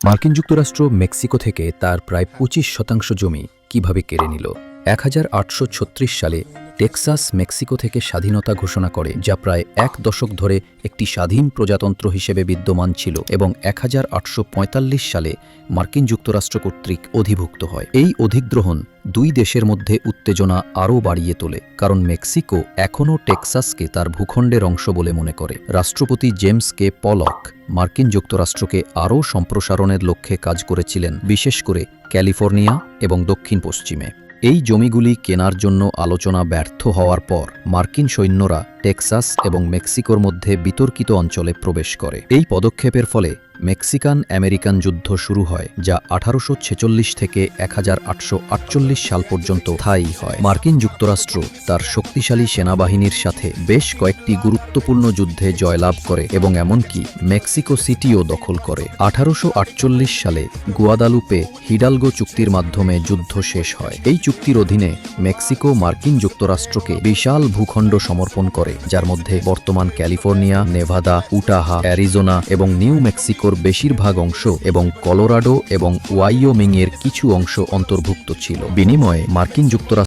মার্কিন যুক্তরাষ্ট্র মেক্সিকো থেকে তার প্রায় পঁচিশ শতাংশ জমি কীভাবে কেড়ে নিল? এক হাজার আটশো ছত্রিশ সালে টেক্সাস, মেক্সিকো থেকে স্বাধীনতা ঘোষণা করে, যা প্রায় এক দশক ধরে একটি স্বাধীন প্রজাতন্ত্র হিসেবে বিদ্যমান ছিল এবং এক হাজার আটশো পঁয়তাল্লিশ সালে মার্কিন যুক্তরাষ্ট্র কর্তৃক অধিভুক্ত হয়। এই অধিগ্রহণ দুই দেশের মধ্যে উত্তেজনা আরও বাড়িয়ে তোলে, কারণ মেক্সিকো এখনও টেক্সাসকে তার ভূখণ্ডের অংশ বলে মনে করে। রাষ্ট্রপতি জেমস কে পলক মার্কিন যুক্তরাষ্ট্রকে আরও সম্প্রসারণের লক্ষ্যে কাজ করেছিলেন, বিশেষ করে ক্যালিফোর্নিয়া এবং দক্ষিণ পশ্চিমে। এই জমিগুলি কেনার জন্য আলোচনা ব্যর্থ হওয়ার পর মার্কিন সৈন্যরা টেক্সাস এবং মেক্সিকোর মধ্যে বিতর্কিত অঞ্চলে প্রবেশ করে। এই পদক্ষেপের ফলে মেক্সিকান আমেরিকান যুদ্ধ শুরু হয়, যা আঠারোশো ছেচল্লিশ থেকে এক হাজার আটশো আটচল্লিশ সাল পর্যন্ত স্থায়ী হয়। মার্কিন যুক্তরাষ্ট্র তার শক্তিশালী সেনাবাহিনীর সাথে বেশ কয়েকটি গুরুত্বপূর্ণ যুদ্ধে জয়লাভ করে এবং এমনকি মেক্সিকো সিটিও দখল করে। আঠারোশো আটচল্লিশ সালে গুয়াদালুপে হিডালগো চুক্তির মাধ্যমে যুদ্ধ শেষ হয়। এই চুক্তির অধীনে মেক্সিকো মার্কিন যুক্তরাষ্ট্রকে বিশাল ভূখণ্ড সমর্পণ করে, যার মধ্যে বর্তমান ক্যালিফোর্নিয়া, নেভাদা, উটাহা, অ্যারিজোনা এবং নিউ মেক্সিকোর বেশিরভাগ অংশ এবং কলোরাডো এবং ওয়াইওমিং এর কিছু অংশ অন্তর্ভুক্ত ছিল। বিনিময়ে মার্কিন যুক্তরাষ্ট্র